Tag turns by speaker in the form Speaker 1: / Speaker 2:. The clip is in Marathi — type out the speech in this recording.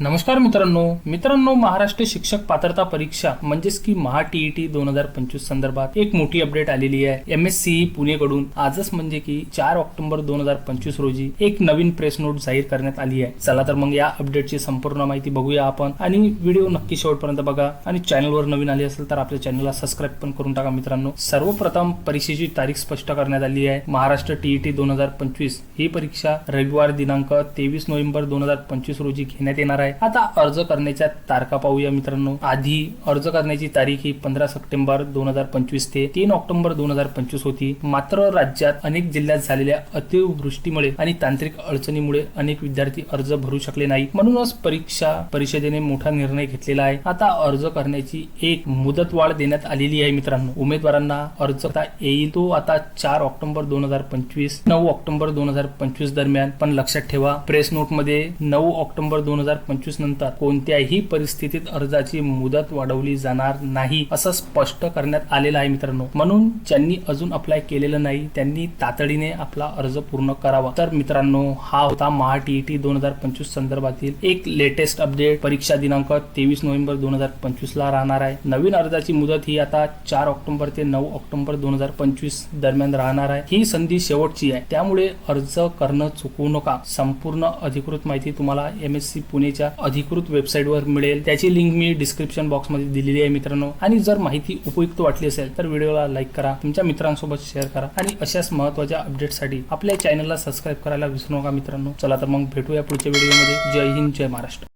Speaker 1: नमस्कार मित्रांनो. मित्रांनो महाराष्ट्र शिक्षक पात्रता परीक्षा म्हणजेच की महा टीईटी दोन हजार पंचवीस संदर्भात एक मोठी अपडेट आलेली आहे. एम एस सी पुणेकडून आजच म्हणजे की चार ऑक्टोबर दोन हजार पंचवीस रोजी एक नवीन प्रेस नोट जाहीर करण्यात आली आहे. चला तर मग या अपडेटची संपूर्ण माहिती बघूया आपण. आणि व्हिडिओ नक्की शेवटपर्यंत बघा. आणि चॅनलवर नवीन आली असेल तर आपल्या चॅनलला सबस्क्राईब पण करून टाका मित्रांनो. सर्वप्रथम परीक्षेची तारीख स्पष्ट करण्यात आली आहे. महाराष्ट्र टीईटी दोन हजार पंचवीस ही परीक्षा रविवार दिनांक तेवीस नोव्हेंबर दोन हजार पंचवीस रोजी घेण्यात येणार आहे. आता अर्ज करण्याच्या तारखा पाहूया मित्रांनो. आधी अर्ज करण्याची तारीख ही पंधरा सप्टेंबर दोन हजार पंचवीस ते तीन ऑक्टोबर दोन हजार पंचवीस होती. मात्र राज्यात अनेक जिल्ह्यात झालेल्या अतिवृष्टीमुळे आणि तांत्रिक अडचणीमुळे अनेक विद्यार्थी अर्ज भरू शकले नाही म्हणूनच परीक्षा परिषदेने मोठा निर्णय घेतलेला आहे. आता अर्ज करण्याची एक मुदतवाढ देण्यात आलेली आहे मित्रांनो. उमेदवारांना अर्ज येईल तो आता चार ऑक्टोबर दोन हजार पंचवीस नऊ ऑक्टोबर दोन हजार पंचवीस दरम्यान. पण लक्षात ठेवा प्रेस नोटमध्ये नऊ ऑक्टोबर दोन हजार पंचवीस नंतर कोणत्याही परिस्थितीत अर्जाची मुदत वाढवली जाणार नाही असं स्पष्ट करण्यात आलेलं आहे मित्रांनो. म्हणून ज्यांनी अजून अप्लाय केलेलं नाही त्यांनी तातडीने आपला अर्ज पूर्ण करावा. तर मित्रांनो हा होता महा टीईटी दोन हजार पंचवीस संदर्भातील एक लेटेस्ट अपडेट परीक्षा दिनांक तेवीस नोव्हेंबर दोन हजार पंचवीस ला राहणार आहे. नवीन अर्जाची मुदत ही आता चार ऑक्टोबर ते नऊ ऑक्टोबर दोन हजार पंचवीस दरम्यान राहणार आहे. ही संधी शेवटची आहे. त्यामुळे अर्ज करणं चुकवू नका. संपूर्ण अधिकृत माहिती तुम्हाला एम एस सी पुणेच्या अधिकृत वेबसाईटवर मिळेल. त्याची लिंक मी डिस्क्रिप्शन बॉक्समध्ये दिलेली आहे मित्रांनो. आणि जर माहिती उपयुक्त वाटली असेल तर व्हिडिओला लाईक करा तुमच्या मित्रांसोबत शेअर करा आणि अशाच महत्त्वाच्या अपडेटसाठी आपल्या चॅनलला सबस्क्राईब करायला विसरू नका मित्रांनो. चला तर मग भेटूया पुढच्या व्हिडिओमध्ये जय हिंद जय महाराष्ट्र.